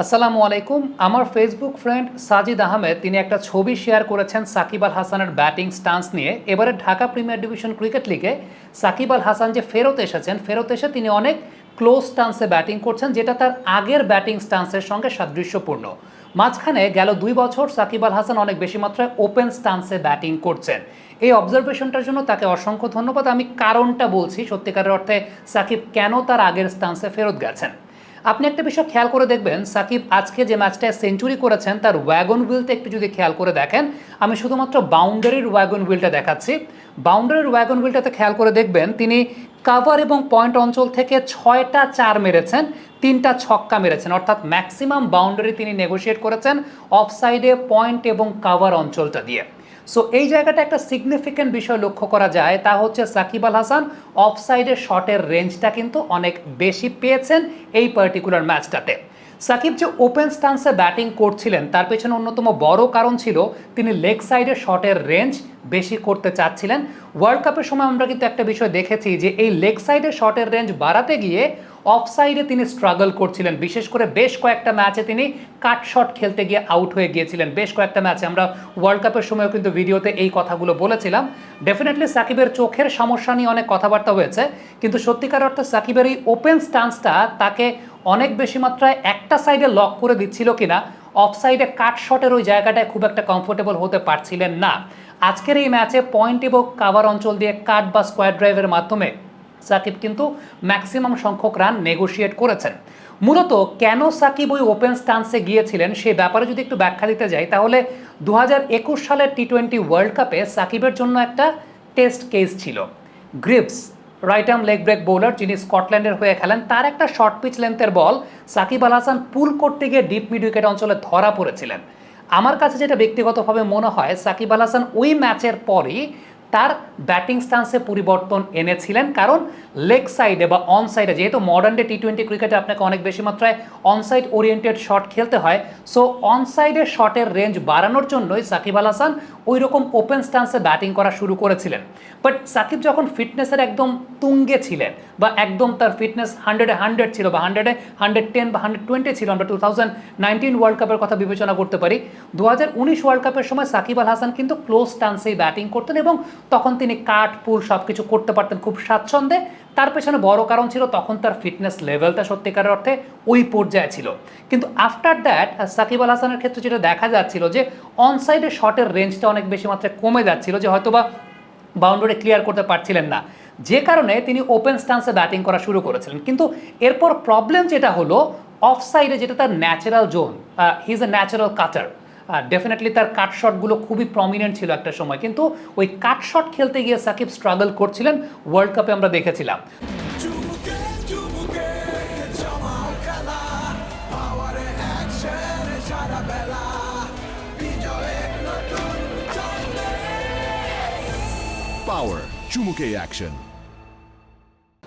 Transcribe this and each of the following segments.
আসসালামু আলাইকুম। আমার ফেসবুক ফ্রেন্ড সাজিদ আহমেদ, তিনি একটা ছবি শেয়ার করেছেন সাকিব আল হাসানের ব্যাটিং স্টান্স নিয়ে। এবারে ঢাকা প্রিমিয়ার ডিভিশন ক্রিকেট লিগে সাকিব আল হাসান যে ফেরত এসেছেন, ফেরত এসে তিনি অনেক ক্লোজ স্টান্সে ব্যাটিং করছেন, যেটা তার আগের ব্যাটিং স্টান্সের সঙ্গে সাদৃশ্যপূর্ণ। মাঝখানে গেল দুই বছর সাকিব আল হাসান অনেক বেশি মাত্রায় ওপেন স্টান্সে ব্যাটিং করছেন। এই অবজারভেশনটার জন্য তাকে অসংখ্য ধন্যবাদ। আমি কারণটা বলছি, সত্যিকারের অর্থে সাকিব কেন তার আগের স্টান্সে ফেরত গেছেন? আপনি একটা বিষয় খেয়াল করে দেখবেন, সাকিব আজকে যে ম্যাচটায় সেঞ্চুরি করেছেন, তার ওয়াগন হুইলতে একটু যদি খেয়াল করে দেখেন, আমি শুধুমাত্র বাউন্ডারির ওয়াগন হুইলটা দেখাচ্ছি। বাউন্ডারির ওয়াগন হুইলটাতে খেয়াল করে দেখবেন, তিনি কাভার এবং পয়েন্ট অঞ্চল থেকে ছয়টা চার মেরেছেন, তিনটা ছক্কা মেরেছেন। অর্থাৎ ম্যাক্সিমাম বাউন্ডারি তিনি নেগোশিয়েট করেছেন অফ সাইডে পয়েন্ট এবং কাভার অঞ্চলটা দিয়ে। সো এই জায়গাটা একটা সিগনিফিক্যান্ট বিষয় লক্ষ্য করা যায়। তা হচ্ছে সাকিব আল হাসান অফ সাইডের শটের রেঞ্জটা কিন্তু অনেক বেশি পেয়েছেন এই পার্টিকুলার ম্যাচটাতে সাকিব যে ওপেন স্টান্সে ব্যাটিং করছিলেন, তার পেছনে অন্যতম বড় কারণ ছিল, তিনি লেগ সাইডে শটের রেঞ্জ বেশি করতে চাচ্ছিলেন। ওয়ার্ল্ড কাপের সময় আমরা কিন্তু একটা বিষয় দেখেছি যে, এই লেগ সাইডে শটের রেঞ্জ বাড়াতে গিয়ে অফ সাইডে তিনি স্ট্রাগল করছিলেন। বিশেষ করে বেশ কয়েকটা ম্যাচে তিনি কাট শট খেলতে গিয়ে আউট হয়ে গিয়েছিলেন। বেশ কয়েকটা ম্যাচে আমরা ওয়ার্ল্ড কাপের সময়ও কিন্তু ভিডিওতে এই কথাগুলো বলেছিলাম। ডেফিনেটলি সাকিবের চোখের সমস্যা নিয়ে অনেক কথাবার্তা হয়েছে। কিন্তু সত্যিকার অর্থে সাকিবের এই ওপেন স্টান্সটা তাকে অনেক বেশি মাত্রায় একটা সাইডে লক করে দিচ্ছিল কিনা অফ সাইডে কাট শটের ওই জায়গাটায় খুব একটা কমফোর্টেবল হতে পারছিলেন না। আজকের এই ম্যাচে পয়েন্ট এবং কাভার অঞ্চল দিয়ে কাট বা স্কোয়ার ড্রাইভের মাধ্যমে সাকিব কিন্তু ম্যাক্সিমাম সংখ্যক রান নেগোশিয়েট করেছেন। মূলত কেন সাকিব ওই ওপেন স্টান্সে গিয়েছিলেন সে ব্যাপারে যদি একটু ব্যাখ্যা দিতে যাই, তাহলে দু সালের টি টোয়েন্টি ওয়ার্ল্ড কাপে সাকিবের জন্য একটা টেস্ট কেস ছিল। Greaves right arm leg break bowler যিনি স্কটল্যান্ডের হয়ে খেলেন, তার একটা শর্ট পিচ লেন্থের বল সাকিব আল হাসান পুল করতে গিয়ে ডিপ মিড উইকেট অঞ্চলে ধরা পড়েছিলেন। আমার কাছে যেটা ব্যক্তিগতভাবে মনে হয়, সাকিব আল হাসান ওই ম্যাচের পরই তার ব্যাটিং স্টান্সে পরিবর্তন এনেছিলেন, কারণ লেগ সাইডে বা অন সাইডে, যেহেতু মডার্ন ডে টি টোয়েন্টি ক্রিকেটে আপনাকে অনেক বেশি মাত্রায় অন সাইড ওরিয়েন্টেড শট খেলতে হয় সো অন সাইডে শটের রেঞ্জ বাড়ানোর জন্যই সাকিব আল হাসান ওই রকম ওপেন স্টান্সে ব্যাটিং করা শুরু করেছিলেন। বাট সাকিব যখন ফিটনেসের একদম তুঙ্গে ছিলেন বা একদম তার ফিটনেস হান্ড্রেডে হান্ড্রেড ছিল বা হান্ড্রেডে হান্ড্রেড টেন বা হান্ড্রেড টোয়েন্টি ছিল, আমরা টু থাউজেন্ড নাইনটিন ওয়ার্ল্ড কাপের কথা বিবেচনা করতে পারি দু হাজার উনিশ ওয়ার্ল্ড কাপের সময় সাকিব আল হাসান কিন্তু ক্লোজ স্টান্সেই ব্যাটিং করতেন এবং তখন তিনি কাট, পুল সব কিছু করতে পারতেন খুব স্বাচ্ছন্দ্যে। তার পেছনে বড় কারণ ছিল তখন তার ফিটনেস লেভেলটা সত্যিকারের অর্থে ওই পর্যায়ে ছিল। কিন্তু আফটার দ্যাট সাকিব আল হাসানের ক্ষেত্রে যেটা দেখা যাচ্ছিল যে অন সাইডে শটের রেঞ্জটা অনেক বেশি মাত্রায় কমে যাচ্ছিল যে হয়তোবা বাউন্ডারি ক্লিয়ার করতে পারছিলেন না। যে কারণে তিনি ওপেন স্টান্সে ব্যাটিং করা শুরু করেছিলেন। কিন্তু এরপর প্রবলেম যেটা হলো অফ সাইডে যেটা তার natural zone he is a natural cutter definitely তার কাট শটগুলো খুবই প্রমিনেন্ট ছিল একটা সময়। কিন্তু ওই কাট শট খেলতে গিয়ে সাকিব স্ট্রাগল করছিলেন ওয়ার্ল্ড কাপে আমরা দেখেছিলাম। পাওয়ারে চুমুকে অ্যাকশন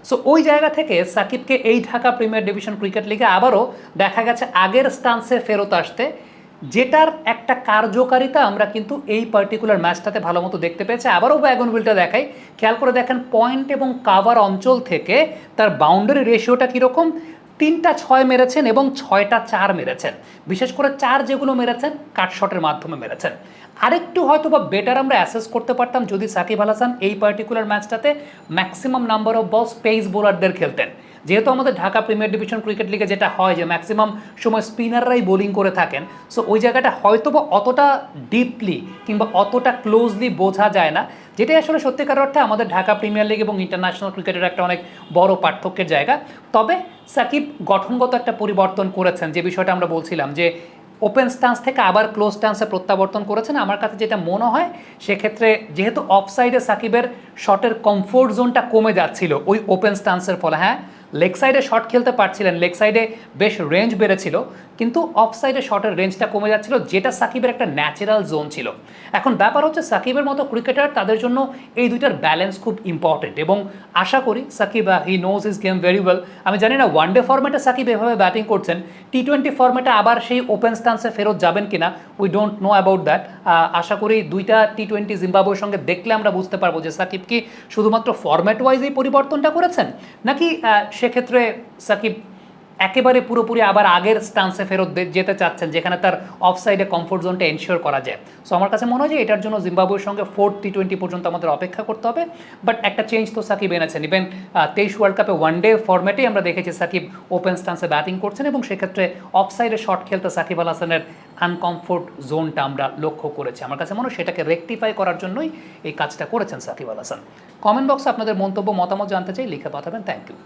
সো ওই জায়গা থেকে সাকিবকে এই ঢাকা প্রিমিয়ার ডিভিশন ক্রিকেট লিগে আবারও দেখা গেছে আগের স্টান্সে ফেরত আসতে। যেটার একটা কার্যকারিতা আমরা কিন্তু এই পার্টিকুলার ম্যাচটাতে ভালো মতো দেখতে পেয়েছি। আবারও ব্যাগন বিলটা দেখাই। খেয়াল করে দেখেন পয়েন্ট এবং কাভার অঞ্চল থেকে তার বাউন্ডারি রেশিওটা কীরকম? তিনটা ছয় মেরেছেন এবং ছয়টা চার মেরেছেন। বিশেষ করে চার যেগুলো মেরেছেন কাট শটের মাধ্যমে মেরেছেন। আরেকটু হয়তো বা বেটার আমরা অ্যাসেস করতে পারতাম যদি সাকিব আল হাসান এই particular ম্যাচটাতে maximum number of ball space বোলারদের খেলতেন। যেহেতু আমাদের ঢাকা প্রিমিয়ার ডিভিশন ক্রিকেট লিগে যেটা হয় যে ম্যাক্সিমাম সময় স্পিনাররাই বোলিং করে থাকেন সো ওই জায়গাটা হয়তো বা অতটা ডিপলি কিংবা অতটা ক্লোজলি বোঝা যায় না। যেটাই আসলে সত্যিকার অর্থে আমাদের ঢাকা প্রিমিয়ার লিগ এবং ইন্টারন্যাশনাল ক্রিকেটের একটা অনেক বড় পার্থক্যের জায়গা। তবে সাকিব গঠনগত একটা পরিবর্তন করেছেন, যে বিষয়টা আমরা বলছিলাম যে ওপেন স্টান্স থেকে আবার ক্লোজ স্টান্সে প্রত্যাবর্তন করেছেন। আমার কাছে যেটা মনে হয়, সেক্ষেত্রে যেহেতু অফ সাইডে সাকিবের শটের কমফোর্ট জোনটা কমে যাচ্ছিল, ওই ওপেন স্টান্সের ফলে হ্যাঁ? লেগ সাইডে শট খেলতে পারছিলেন লেগ সাইডে বেশ রেঞ্জ বেড়েছিল। কিন্তু অফ সাইডে শটের রেঞ্জটা কমে যাচ্ছিল, যেটা সাকিবের একটা ন্যাচারাল জোন ছিল। এখন ব্যাপার হচ্ছে সাকিবের মতো ক্রিকেটার তাদের জন্য এই দুইটার ব্যালেন্স খুব ইম্পর্টেন্ট এবং আশা করি Shakib he knows his game very well আমি জানি না ওয়ান ডে ফর্মেটে সাকিব এভাবে ব্যাটিং করছেন টি টোয়েন্টি ফর্মেটে আবার সেই ওপেন স্টান্সে ফেরত যাবেন কিনা we don't know about that আশা করি দুইটা টি টোয়েন্টি জিম্বাবুয়ের সঙ্গে দেখলে আমরা বুঝতে পারব যে সাকিব কি শুধুমাত্র ফরম্যাট ওয়াইজ এই পরিবর্তনটা করেছেন, নাকি সেক্ষেত্রে সাকিব একেবারে পুরোপুরি আবার আগের স্টান্সে ফেরত যেতে চাচ্ছেন, যেখানে তার অফ সাইডে কমফোর্ট জোনটা এনশিওর করা যায়। সো আমার কাছে মনে হয় যে এটার জন্য জিম্বাবুয়ের সঙ্গে ফোর্থ টি টোয়েন্টি পর্যন্ত আমাদের অপেক্ষা করতে হবে। বাট একটা চেঞ্জ তো সাকিব এনেছেন। ইভেন তেইশ ওয়ার্ল্ড কাপে ওয়ান ডে ফরম্যাটেই আমরা দেখেছি সাকিব ওপেন স্টান্সে ব্যাটিং করছেন এবং সেক্ষেত্রে অফ সাইডে শট খেলতে সাকিব আল হাসানের আনকমফোর্ট জোনটা আমরা লক্ষ্য করেছি। আমার কাছে মনে হয় সেটাকে রেকটিফাই করার জন্যই এই কাজটা করেছেন সাকিব আল হাসান। কমেন্ট বক্সে আপনাদের মন্তব্য, মতামত জানতে চাই, লিখে পাঠাবেন। Thank you